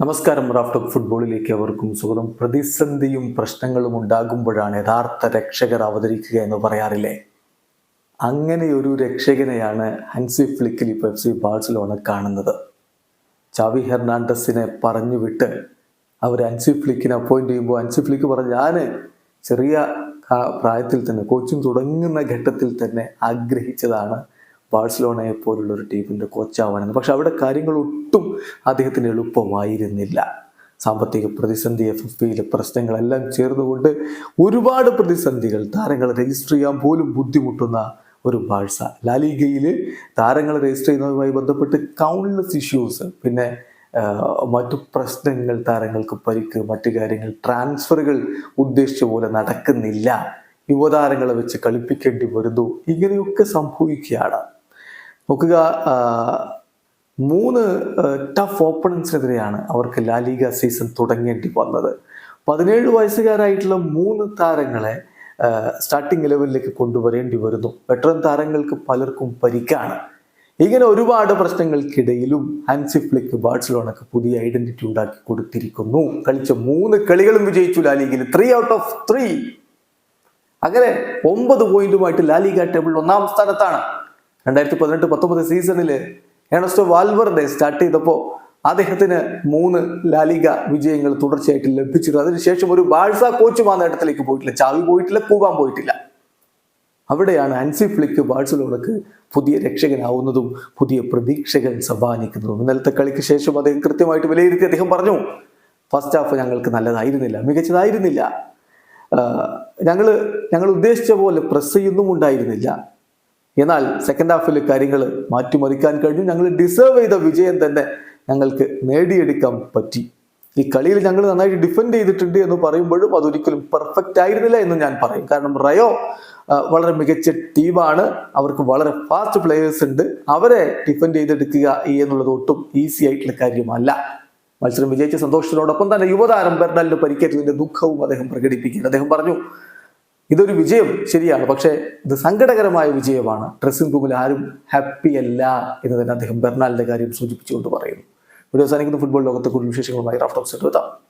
നമസ്കാരം Raf talk ഫുട്ബോളിലേക്ക് അവർക്കും സ്വാഗതം. പ്രതിസന്ധിയും പ്രശ്നങ്ങളും ഉണ്ടാകുമ്പോഴാണ് യഥാർത്ഥ രക്ഷകർ അവതരിക്കുക എന്ന് പറയാറില്ലേ? അങ്ങനെ ഒരു രക്ഷകനെയാണ് ഹൻസി ഫ്ലിക്കിൽ ഇപ്പോൾ എഫ് സി ബാഴ്സലോണ കാണുന്നത്. ചാവി ഹെർണാണ്ടസിനെ പറഞ്ഞു വിട്ട് അവർ ഹൻസി ഫ്ലിക്കിനെ അപ്പോയിന്റ് ചെയ്യുമ്പോൾ ഹൻസി ഫ്ലിക്ക് പറഞ്ഞു ഞാൻ ചെറിയ പ്രായത്തിൽ തന്നെ കോച്ചിങ് തുടങ്ങുന്ന ഘട്ടത്തിൽ തന്നെ ആഗ്രഹിച്ചതാണ് ബാഴ്സലോണയെ പോലുള്ള ഒരു ടീമിന്റെ കോച്ചാവാനെന്ന് പക്ഷെ അവിടെ കാര്യങ്ങൾ ഒട്ടും അദ്ദേഹത്തിന് എളുപ്പമായിരുന്നില്ല. സാമ്പത്തിക പ്രതിസന്ധി എഫ് എഫ് പിയിലെ പ്രശ്നങ്ങളെല്ലാം ചേർന്നുകൊണ്ട് ഒരുപാട് പ്രതിസന്ധികൾ താരങ്ങളെ രജിസ്റ്റർ ചെയ്യാൻ പോലും ബുദ്ധിമുട്ടുന്ന ഒരു ബാഴ്സ. ലാലിഗയിൽ താരങ്ങളെ രജിസ്റ്റർ ചെയ്യുന്നതുമായി ബന്ധപ്പെട്ട് കൗണ്ട്ലെസ് ഇഷ്യൂസ് പിന്നെ മറ്റു പ്രശ്നങ്ങൾ താരങ്ങൾക്ക് പരിക്ക് മറ്റു കാര്യങ്ങൾ ട്രാൻസ്ഫറുകൾ ഉദ്ദേശിച്ച പോലെ നടക്കുന്നില്ല. യുവതാരങ്ങളെ വെച്ച് കളിപ്പിക്കേണ്ടി വരുന്നു. ഇങ്ങനെയൊക്കെ സംഭവിക്കുകയാണ്. നോക്കുക മൂന്ന് ടഫ് ഓപ്പണൻസിനെതിരെയാണ് അവർക്ക് ലാലിഗ സീസൺ തുടങ്ങേണ്ടി വന്നത്. പതിനേഴ് വയസ്സുകാരായിട്ടുള്ള മൂന്ന് താരങ്ങളെ സ്റ്റാർട്ടിംഗ് ലെവലിലേക്ക് കൊണ്ടുവരേണ്ടി വരുന്നു. വെറ്ററൻ താരങ്ങൾക്ക് പലർക്കും പരിക്കാണ്. ഇങ്ങനെ ഒരുപാട് പ്രശ്നങ്ങൾക്കിടയിലും ഹാൻസി ഫ്ലിക്ക് ബാഴ്സലോണക്ക് പുതിയ ഐഡന്റിറ്റി ഉണ്ടാക്കി കൊടുത്തിരിക്കുന്നു. കളിച്ച മൂന്ന് കളികളും വിജയിച്ചു ലാലിഗയിൽ ത്രീ ഔട്ട് ഓഫ് ത്രീ അങ്ങനെ ഒമ്പത് പോയിന്റുമായിട്ട് ലാലിഗ ടേബിളിൽ ഒന്നാം സ്ഥാനത്താണ്. രണ്ടായിരത്തി പതിനെട്ട് പത്തൊമ്പത് സീസണിൽ ഏണസ്റ്റോ വാൽവർഡെ സ്റ്റാർട്ട് ചെയ്തപ്പോൾ അദ്ദേഹത്തിന് മൂന്ന് ലാലിക വിജയങ്ങൾ തുടർച്ചയായിട്ട് ലഭിച്ചിരുന്നു. അതിനുശേഷം ഒരു ബാഴ്സ കോച്ചും ആ നേട്ടത്തിലേക്ക് പോയിട്ടില്ല. ചാവി പോയിട്ടില്ല കൂവാൻ പോയിട്ടില്ല. അവിടെയാണ് അൻസി ഫ്ലിക്ക് ബാഴ്സലോണക്ക് പുതിയ രക്ഷകനാവുന്നതും പുതിയ പ്രതീക്ഷകൾ സമ്മാനിക്കുന്നതും. ഇന്നലത്തെ കളിക്ക് ശേഷം അദ്ദേഹം കൃത്യമായിട്ട് വിലയിരുത്തി അദ്ദേഹം പറഞ്ഞു ഫസ്റ്റ് ഹാഫ് ഞങ്ങൾക്ക് നല്ലതായിരുന്നില്ല മികച്ചതായിരുന്നില്ല. ഞങ്ങൾ ഞങ്ങൾ ഉദ്ദേശിച്ച പോലെ പ്രസ് ചെയ്യുന്നും ഉണ്ടായിരുന്നില്ല. എന്നാൽ സെക്കൻഡ് ഹാഫിൽ കാര്യങ്ങൾ മാറ്റിമറിക്കാൻ കഴിഞ്ഞു. ഞങ്ങൾ ഡിസേർവ് ചെയ്ത വിജയം തന്നെ ഞങ്ങൾക്ക് നേടിയെടുക്കാൻ പറ്റി. ഈ കളിയിൽ ഞങ്ങൾ നന്നായിട്ട് ഡിഫെൻഡ് ചെയ്തിട്ടുണ്ട് എന്ന് പറയുമ്പോഴും അതൊരിക്കലും പെർഫെക്റ്റ് ആയിരുന്നില്ല എന്ന് ഞാൻ പറയും. കാരണം റയോ വളരെ മികച്ച ടീമാണ്. അവർക്ക് വളരെ ഫാസ്റ്റ് പ്ലേയേഴ്സ് ഉണ്ട്. അവരെ ഡിഫെൻഡ് ചെയ്തെടുക്കുക എന്നുള്ളത് ഒട്ടും ഈസി ആയിട്ടുള്ള കാര്യമല്ല. മത്സരം വിജയിച്ച സന്തോഷത്തിനോടൊപ്പം തന്നെ യുവതാരം ബെർണാലിന് പരിക്കേറ്റതിന്റെ ദുഃഖവും അദ്ദേഹം പ്രകടിപ്പിക്കുന്നു അദ്ദേഹം പറഞ്ഞു ഇതൊരു വിജയം ശരിയാണ്. പക്ഷേ ഇത് സങ്കടകരമായ വിജയമാണ്. ഡ്രസ്സിംഗ് റൂമിൽ ആരും ഹാപ്പി അല്ല എന്ന് തന്നെ അദ്ദേഹം ബെർണാലിന്റെ കാര്യം സൂചിപ്പിച്ചുകൊണ്ട് പറയുന്നു. വീഡിയോ അവസാനിക്കുന്ന ഫുട്ബോൾ ലോകത്തെ കൂടുതൽ വിശേഷങ്ങളുമായി റാഫ്റ്റോക്സ് എത്താം